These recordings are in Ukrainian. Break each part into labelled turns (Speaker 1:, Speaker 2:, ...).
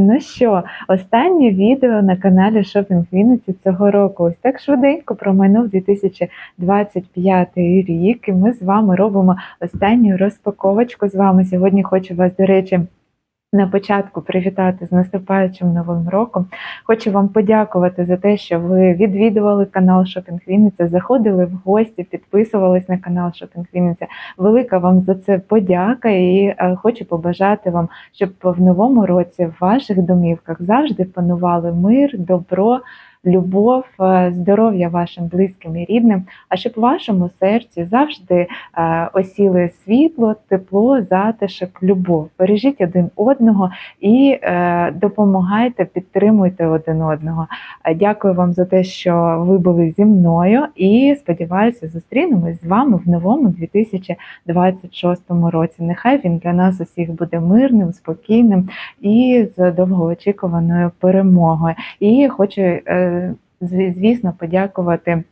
Speaker 1: Ну що, останнє відео на каналі Шопінг Вінниці цього року. Ось так швиденько промайнув 2025 рік, і ми з вами робимо останню розпаковочку з вами. Сьогодні хочу вас, до речі, на початку привітати з наступаючим новим роком. Хочу вам подякувати за те, що ви відвідували канал Шопінг Вінниця, заходили в гості, підписувались на канал Шопінг Вінниця. Велика вам за це подяка і е, хочу побажати вам, щоб в новому році в ваших домівках завжди панували мир, добро. Любов, е, здоров'я вашим близьким і рідним, а щоб в вашому серці завжди е, осіли світло, тепло, затишок, любов. Бережіть один одного і е, допомагайте, підтримуйте один одного. Дякую вам за те, що ви були зі мною, і сподіваюся, зустрінемось з вами в новому 2026 році. Нехай він для нас усіх буде мирним, спокійним і з довгоочікуваною перемогою. І хочу, звісно, подякувати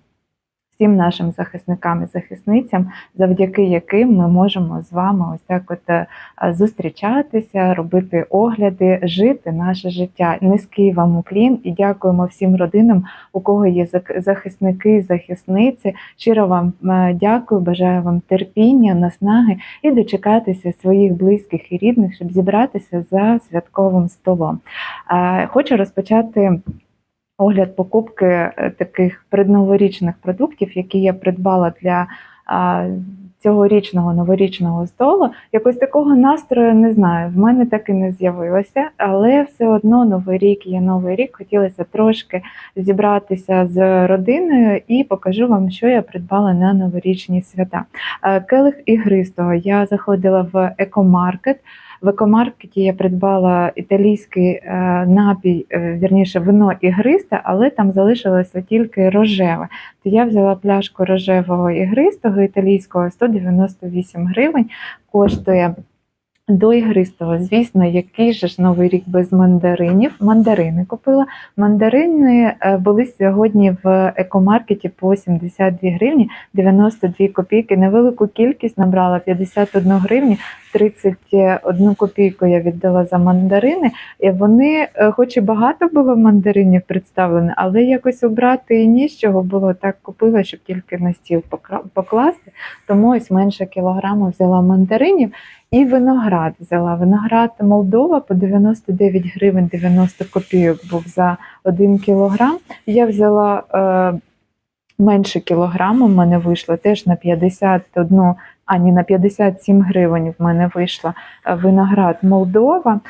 Speaker 1: всім нашим захисникам і захисницям, завдяки яким ми можемо з вами ось так от е, зустрічатися, робити огляди, жити наше життя. Низький вам уклін і дякуємо всім родинам, у кого є захисники, захисниці. Щиро вам е, дякую, бажаю вам терпіння, наснаги і дочекатися своїх близьких і рідних, щоб зібратися за святковим столом. Е, Хочу розпочати огляд покупки е, таких предноворічних продуктів, які я придбала для цьогорічного новорічного столу. Якось такого настрою не знаю. В мене так і не з'явилося, але все одно новий рік є новий рік. Хотілося трошки зібратися з родиною і покажу вам, що я придбала на новорічні свята. Е, Келих ігристого я заходила в екомаркет. В екомаркеті я придбала італійський е, напій, е, вірніше вино ігристе, але там залишилося тільки рожеве. То я взяла пляшку рожевого ігристого італійського 198 гривень. Коштує до ігристого, звісно, який же ж новий рік без мандаринів. Мандарини купила. Мандарини е, були сьогодні в екомаркеті по 72 гривні 92 копійки. Невелику кількість набрала 51 гривні, 31 копійку я віддала за мандарини. І вони, е, хоч і багато було мандаринів представлено, але якось обрати і ні з чого було так купила, щоб тільки на стіл покласти. Тому ось менше кілограму взяла мандаринів. І виноград взяла. Виноград Молдова по 99 гривень 90 копійок був за 1 кілограм. Я взяла е, менше кілограму, в мене вийшло теж на 51, а ні, на 57 гривень в мене вийшла е, виноград Молдова.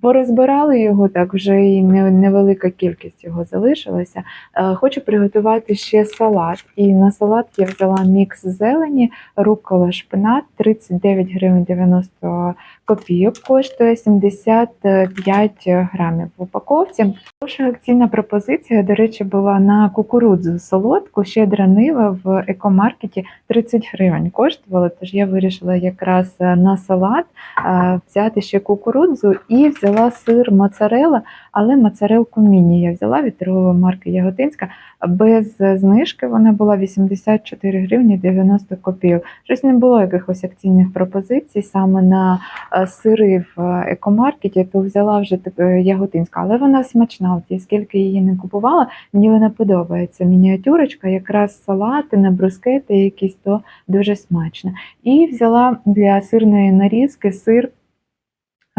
Speaker 1: Порозбирали його так, вже і невелика кількість його залишилася. Е, Хочу приготувати ще салат. І на салат я взяла мікс зелені, рукола, шпинат, 39 гривень 90 копійок коштує 75 грамів в упаковці. Хороша акційна пропозиція, до речі, була на кукурудзу солодку, щедра нива в екомаркеті 30 гривень коштувала. Тож я вирішила якраз на салат е, взяти ще кукурудзу і взяла сир моцарела, але моцарелку міні я взяла від торгової марки Яготинська. Без знижки вона була 84 гривні 90 копійок. Щось не було якихось акційних пропозицій саме на е, сири в е, екомаркеті, то взяла вже е, яготинська, але вона смачна. От я скільки її не купувала, мені вона подобається. Мініатюрочка, якраз салати на брускети якісь, то дуже смачно. І взяла для сирної нарізки сир.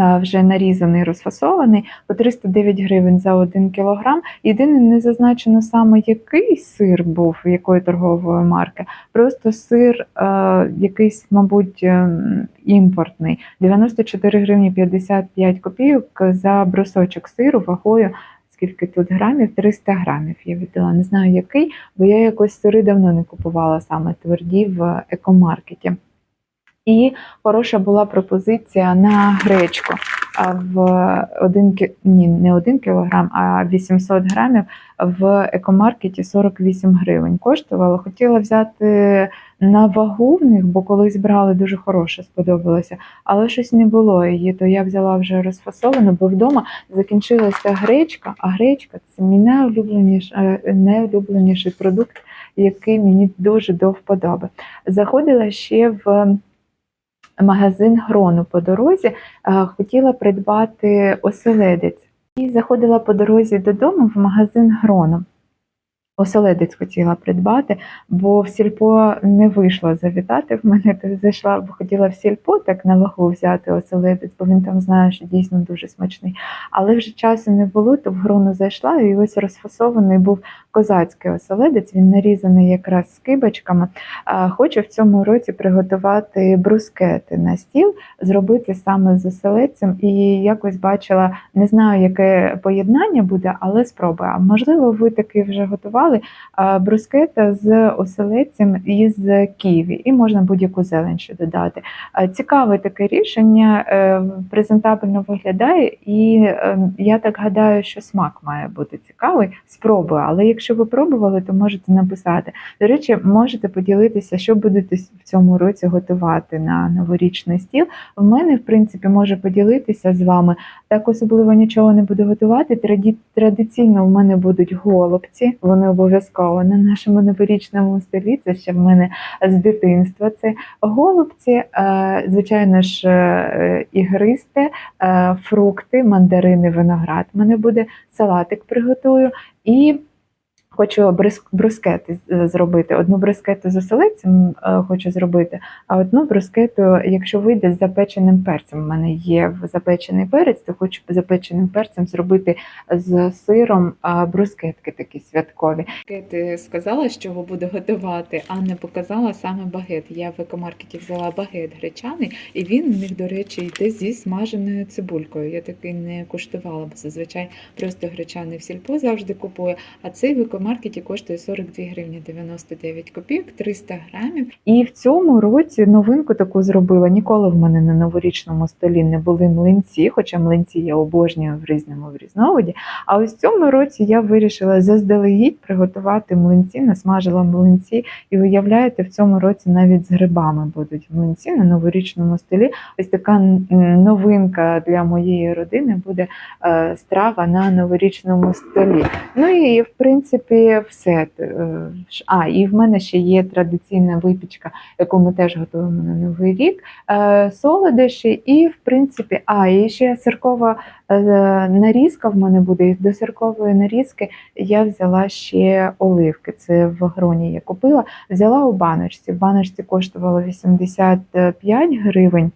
Speaker 1: Е, Вже нарізаний, розфасований по 309 гривень за 1 кілограм. Єдине, не зазначено саме який сир був, якої торгової марки. Просто сир е, якийсь, мабуть, ем, імпортний. 94 гривні 55 копійок за брусочок сиру вагою. Скільки тут грамів? 300 грамів я віддала. Не знаю який, бо я якось сири давно не купувала саме тверді в екомаркеті. І хороша була пропозиція на гречку. В один ні, не 1 кілограм, а 800 грамів в екомаркеті 48 гривень коштувало. Хотіла взяти на вагу в них, бо колись брали дуже хороше, сподобалося, але щось не було її, то я взяла вже розфасовану, бо вдома закінчилася гречка, а гречка це мій найулюбленіший, е, найулюбленіший продукт, який мені дуже до вподоби. Заходила ще в магазин Грону по дорозі, е, хотіла придбати оселедець. І заходила по дорозі додому в магазин Грону. Оселедець хотіла придбати, бо в сільпо не вийшло завітати в мене. То зайшла, бо хотіла в сільпо так на вагу взяти оселедець, бо він там знає, що дійсно дуже смачний. Але вже часу не було, то в грону зайшла, і ось розфасований був козацький оселедець. Він нарізаний якраз скибочками. Хочу в цьому році приготувати брускети на стіл, зробити саме з оселедцем. І якось бачила, не знаю, яке поєднання буде, але спробую. Можливо, ви таки вже готували брускета з оселедцем із ківі, і можна будь-яку зелень ще додати. Цікаве таке рішення, е, презентабельно виглядає, і е, я так гадаю, що смак має бути цікавий. Спробую, але якщо ви пробували, то можете написати. До речі, можете поділитися, що будете в цьому році готувати на новорічний стіл. В мене, в принципі, може поділитися з вами. Так особливо нічого не буду готувати. Традиційно в мене будуть голубці, вони обов'язково на нашому новорічному столі. Це ще в мене з дитинства. Це голубці, е, звичайно ж, е, ігристе, е, фрукти, мандарини, виноград. У мене буде салатик приготую і. Хочу брускети зробити. Одну брускету з оселедцем е, хочу зробити, а одну брускету, якщо вийде з запеченим перцем. У мене є запечений перець, то хочу запеченим перцем зробити з сиром брускетки такі святкові. Ти сказала, що його буду готувати, а не показала саме багет. Я в екомаркеті взяла багет гречаний, і він них, до речі, йде зі смаженою цибулькою. Я такий не куштувала, бо зазвичай просто гречаний в сільпо завжди купую. А цей в екомаркеті коштує 42 гривні 99 копійок, 300 грамів. І в цьому році новинку таку зробила. Ніколи в мене на новорічному столі не були млинці, хоча млинці я обожнюю в різному в різновиді. А ось в цьому році я вирішила заздалегідь приготувати млинці, насмажила млинці. І уявляєте, в цьому році навіть з грибами будуть млинці на новорічному столі. Ось така новинка для моєї родини буде е, страва на новорічному столі. Ну і в принципі все. Е, А, і в мене ще є традиційна випічка, яку ми теж готуємо на Новий рік. Е, Солодощі, і в принципі, а і ще сиркова е, нарізка в мене буде. І до сиркової нарізки я взяла ще оливки. Це в гроні я купила. Взяла у баночці. В баночці коштувало 85 гривень.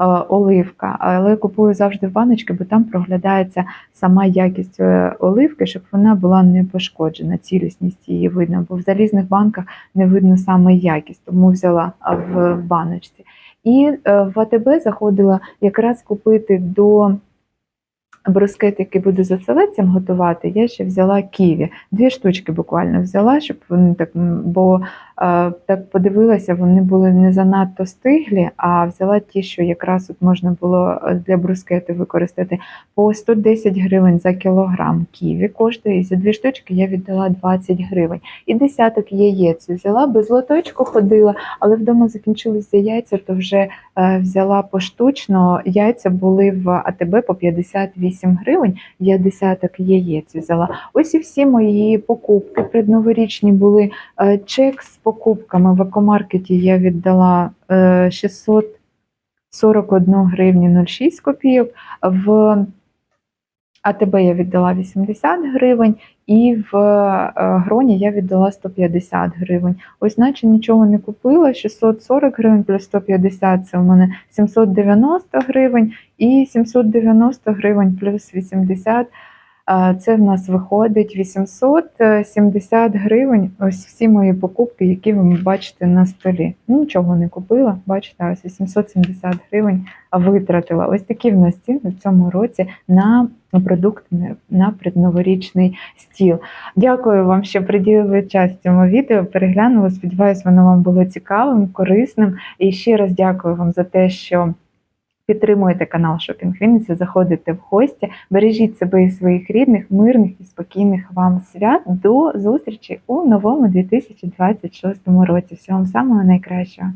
Speaker 1: Е, Оливка, але купую завжди в баночки, бо там проглядається сама якість е, оливки, щоб вона була не пошкоджена, цілісність її видно, бо в залізних банках не видно саме якість, тому взяла в, баночці. І е, в АТБ заходила якраз купити до брускет, який буду з оселедцем готувати, я ще взяла ківі. Дві штучки буквально взяла, щоб вони так, бо е, так подивилася, вони були не занадто стиглі, а взяла ті, що якраз от можна було е, для брускети використати по 110 гривень за кілограм ківі коштує, і за дві штучки я віддала 20 гривень. І десяток яєць взяла, без лоточку ходила, але вдома закінчилися яйця, то вже е, взяла поштучно. Яйця були в АТБ по 58 гривень, я десяток яєць взяла. Ось і всі мої покупки предноворічні були. Е, Чек з покупками в екомаркеті я віддала е, 641 гривні 06 копійок. В АТБ я віддала 80 гривень, і в е, гроні я віддала 150 гривень. Ось наче нічого не купила. 640 гривень плюс 150 це у мене 790 гривень, і 790 гривень плюс 80 а, Це в нас виходить 870 гривень. Ось всі мої покупки, які ви бачите на столі. Нічого не купила. Бачите, ось 870 гривень витратила. Ось такі в нас ціни в цьому році на продукти на предноворічний стіл. Дякую вам, що приділили час цьому відео. Переглянули. Сподіваюсь, воно вам було цікавим, корисним. І ще раз дякую вам за те, що. Підтримуєте канал Шопінг Вінниці, заходите в гості, бережіть себе і своїх рідних, мирних і спокійних вам свят. До зустрічі у новому 2026 році. Всього вам самого найкращого.